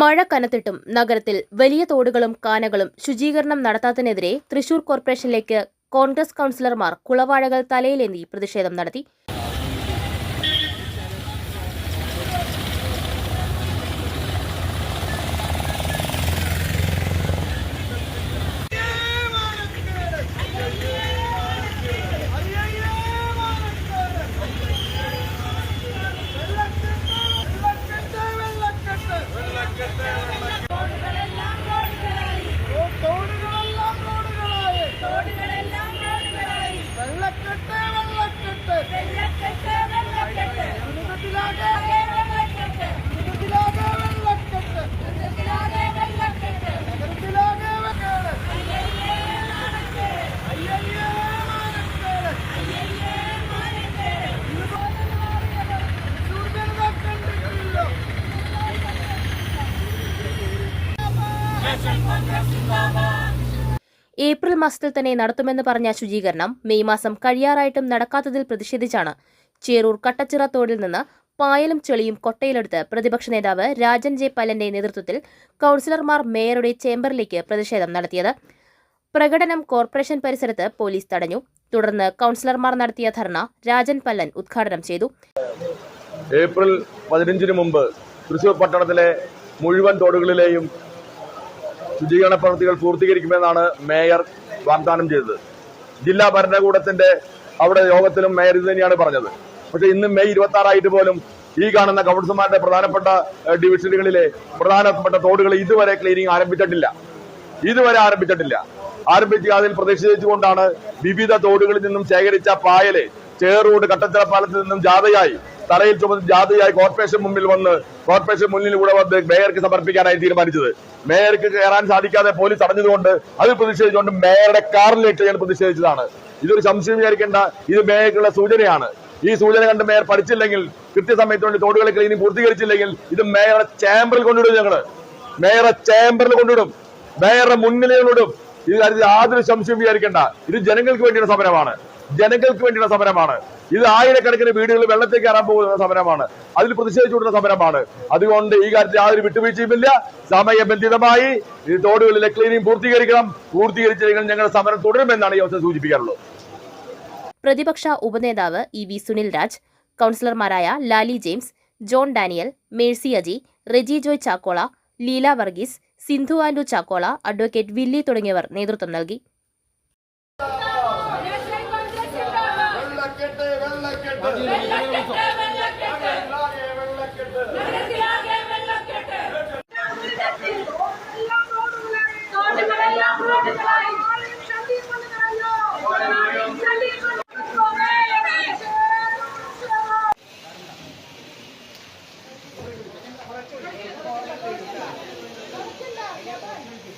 മഴ കനത്തിട്ടും നഗരത്തിൽ വലിയ തോടുകളും കാനകളും ശുചീകരണം നടത്താത്തതിനെതിരെ തൃശൂർ കോർപ്പറേഷനിലേക്ക് കോൺഗ്രസ് കൌൺസിലർമാർ കുളവാഴകൾ തലയിലേന്തി പ്രതിഷേധം നടത്തി. ഏപ്രിൽ മാസത്തിൽ തന്നെ നടത്തുമെന്ന് പറഞ്ഞ ശുചീകരണം മെയ് മാസം കഴിയാറായിട്ടും നടക്കാത്തതിൽ പ്രതിഷേധിച്ചാണ്. ചേരൂർ കട്ടച്ചിറ തോടിൽ നിന്ന് പായലും ചെളിയും കൊട്ടയിലെടുത്ത് പ്രതിപക്ഷ നേതാവ് രാജൻ ജെ പല്ലന്റെ നേതൃത്വത്തിൽ കൗൺസിലർമാർ മേയറുടെ ചേംബറിലേക്ക് പ്രതിഷേധം നടത്തിയത്. പ്രകടനം കോർപ്പറേഷൻ പരിസരത്ത് പോലീസ് തടഞ്ഞു. തുടർന്ന് കൗൺസിലർമാർ നടത്തിയ ധർണ രാജൻ പല്ലൻ ഉദ്ഘാടനം ചെയ്തു. ഏപ്രിൽ പതിനഞ്ചിന് മുമ്പ് തൃശൂർ പട്ടണത്തിലെ മുഴുവൻ തോടുകളിലെയും ശുചീകരണ പ്രവൃത്തികൾ പൂർത്തീകരിക്കുമെന്നാണ് മേയർ വാഗ്ദാനം ചെയ്തത്. ജില്ലാ ഭരണകൂടത്തിന്റെ അവിടെ യോഗത്തിലും മേയർ ഇത് തന്നെയാണ് പറഞ്ഞത്. പക്ഷെ ഇന്ന് മെയ് ഇരുപത്തി ആറായിട്ട് പോലും ഈ കാണുന്ന കൗൺസിലർമാരുടെ പ്രധാനപ്പെട്ട ഡിവിഷനുകളിലെ പ്രധാനപ്പെട്ട തോടുകൾ ഇതുവരെ ക്ലീനിങ് ആരംഭിച്ചിട്ടില്ല. ഇതുവരെ ആരംഭിച്ചിട്ടില്ല. ആരംഭിച്ച് അതിൽ പ്രതിഷേധിച്ചുകൊണ്ടാണ് വിവിധ തോടുകളിൽ നിന്നും ശേഖരിച്ച പായൽ ചേറൂട് കട്ടച്ചിറ പാലത്തിൽ നിന്നും ജാഥയായി തലയിൽ ചുമത്തി ജാതിയായി കോർപ്പറേഷൻ മുമ്പിൽ വന്ന് കോർപ്പറേഷൻ മുന്നിൽ കൂടെ വന്ന് മേയർക്ക് സമർപ്പിക്കാനായി തീരുമാനിച്ചത്. മേയർക്ക് കയറാൻ സാധിക്കാതെ പോലീസ് അടഞ്ഞതുകൊണ്ട് അതിൽ പ്രതിഷേധിച്ചുകൊണ്ട് മേയറുടെ കാറിലേക്ക് ഞാൻ പ്രതിഷേധിച്ചതാണ്. ഇതൊരു സംശയം വിചാരിക്കേണ്ട ഇത് മേയർക്കുള്ള സൂചനയാണ്. ഈ സൂചന കണ്ട് മേയർ പഠിച്ചില്ലെങ്കിൽ കൃത്യസമയത്ത് കൊണ്ട് തോടുകളെ ക്ലീനിങ് പൂർത്തീകരിച്ചില്ലെങ്കിൽ ഇത് മേയറുടെ ചേംബറിൽ കൊണ്ടിടും ഞങ്ങൾ. മേയറെ ചേംബറിൽ കൊണ്ടിടും. മേയറുടെ മുന്നിലും ഇത് യാതൊരു സംശയം വിചാരിക്കേണ്ട. ഇത് ജനങ്ങൾക്ക് വേണ്ടിയുള്ള സമരമാണ്. ജനങ്ങൾക്ക് വേണ്ടിയുള്ള സമരമാണ്. ഇത് ആയിരക്കണക്കിന് വീടുകളിൽ വെള്ളത്തിൽ കയറാൻ പോകുന്ന സമരമാണ്. അതിൽ പ്രതിഷേധിച്ചുകൊണ്ടുള്ള സമരമാണ്. അതുകൊണ്ട് ഈ കാര്യത്തിൽ യാതൊരു വിട്ടുവീഴ്ചയുമില്ല. സമയബന്ധിതമായി ഈ തോടുകളിലെ ക്ലീനിങ് പൂർത്തീകരിക്കണം. പൂർത്തീകരിച്ചില്ലെങ്കിൽ ഞങ്ങളുടെ സമരം തുടരുമെന്നാണ് ഈ അവസരം സൂചിപ്പിക്കാറുള്ളത്. പ്രതിപക്ഷ ഉപനേതാവ് E V Sunil Raj കൌൺസിലർമാരായ Lali James John Daniel Mercy Aji Reji Joy Chakkola Leela Varghese Sindhu Andu Chakkola advocate Willy തുടങ്ങിയവർ നേതൃത്വം നൽകി.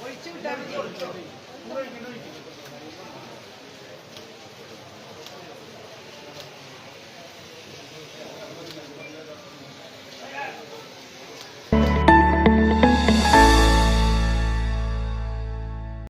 ഒഴിച്ചു വിട്ടാൽ മതി